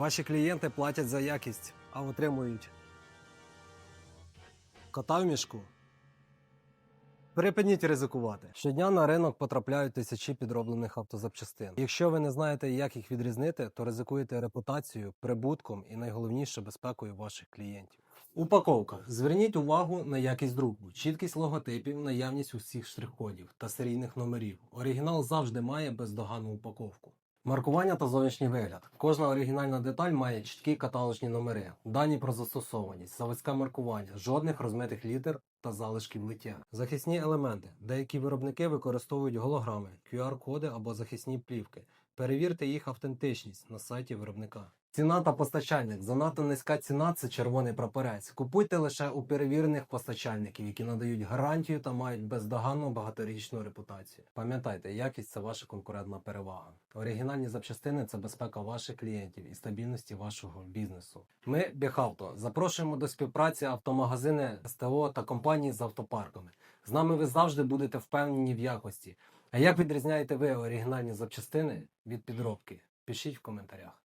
Ваші клієнти платять за якість, а отримують кота в мішку. Припиніть ризикувати. Щодня на ринок потрапляють тисячі підроблених автозапчастин. Якщо ви не знаєте, як їх відрізнити, то ризикуєте репутацією, прибутком і найголовніше безпекою ваших клієнтів. Упаковка. Зверніть увагу на якість друку, чіткість логотипів, наявність усіх штрих-кодів та серійних номерів. Оригінал завжди має бездоганну упаковку. Маркування та зовнішній вигляд. Кожна оригінальна деталь має чіткі каталожні номери, дані про застосованість, заводське маркування, жодних розмитих літер та залишків лиття. Захисні елементи. Деякі виробники використовують голограми, QR-коди або захисні плівки. Перевірте їх автентичність на сайті виробника. Ціна та постачальник. Занадто низька ціна це червоний прапорець. Купуйте лише у перевірених постачальників, які надають гарантію та мають бездоганну багаторічну репутацію. Пам'ятайте, якість це ваша конкурентна перевага. Оригінальні запчастини це безпека ваших клієнтів і стабільності вашого бізнесу. Ми Біхавто запрошуємо до співпраці автомагазини СТО та компанії з автопарками. З нами ви завжди будете впевнені в якості. А як відрізняєте ви оригінальні запчастини від підробки? Пишіть в коментарях.